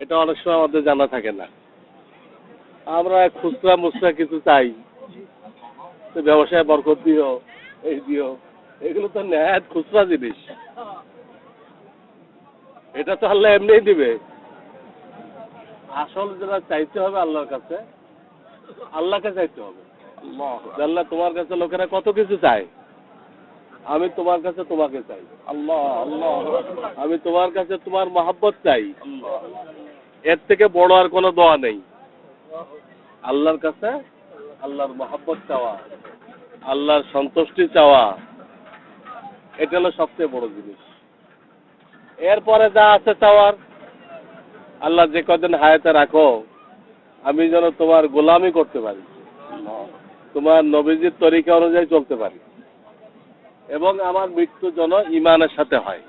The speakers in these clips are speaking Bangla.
এটা অনেক সময় আমাদের জানা থাকে না। আমরা খুচরা মুচরা কিছু চাই। ব্যবসায় বরকত দিও এই দিও এগুলো তো নেহাত খুচরা জিনিস। এটা তো আল্লাহ এমনিই দিবে। আসল যেটা চাইতে হবে আল্লাহর কাছে আল্লাহকে চাইতে হবে। আল্লাহ তোমার কাছে লোকেরা কত কিছু চায়? আমি তোমার কাছে তোমাকে চাই। আল্লাহ আল্লাহ আমি তোমার কাছে তোমার মহাব্বত চাই। এর থেকে বড় আর কোনো দোয়া নেই। আল্লাহর কাছে আল্লাহর মহাব্বত চাওয়া, আল্লাহর সন্তুষ্টি চাওয়া, এটা হলো সবচেয়ে বড় জিনিস। এরপরে যা আছে চাওয়ার, আল্লাহ যে কদিন হায়াতে রাখো, আমি যেন তোমার গোলামি করতে পারি, তোমার নবীজির তরিকা অনুযায়ী চলতে পারি। এবং আমার মৃত্যু যেন ইমানের সাথে হয়।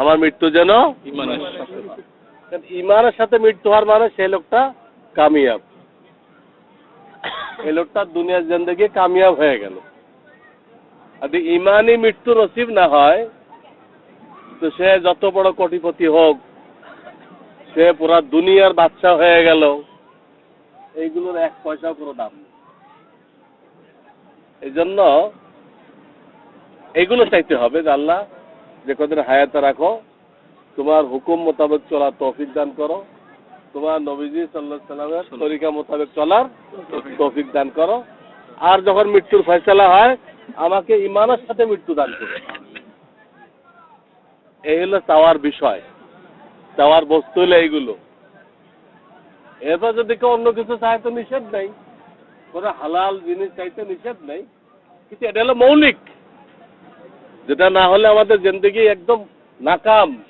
আমার মৃত্যু যেন ইমানের সাথে কারণ ইমানের সাথে মৃত্যু হওয়ার মানে সেই লোকটা কামিয়াব। এই লোকটা দুনিয়ার জিন্দগি কামিয়াব হয়ে গেল। যদি ইমানই মৃত্যু নসিব না হয়, তো সে যত বড় কোটিপতি হোক, সে পুরা দুনিয়ার বাচ্চা হয়ে গেল। এইগুলোর এক পয়সা পুরো দাম এই জন্য এগুলো চাইতে হবে আল্লাহ যে কদিন হায়াতে রাখো তোমার হুকুম মোতাবেক চলার তৌফিক দান করো। তোমার নবীজি সাল্লাহ সাল্লামের তরিকা মোতাবেক চলার তৌফিক দান করো। আর যখন মৃত্যুর ফয়সালা হয় আমাকে ইমানের সাথে মৃত্যু দান করো। এই হলো চাওয়ার বিষয়। চাওয়ার বস্তু হলো এইগুলো। এরপর যদি কেউ অন্য কিছু চায় তো নিষেধ নেই। কোনো হালাল জিনিস চাইতে নিষেধ নেই। কিন্তু এটা হলো মৌলিক। যেটা না হলে আমাদের জিন্দগি একদম নাকাম।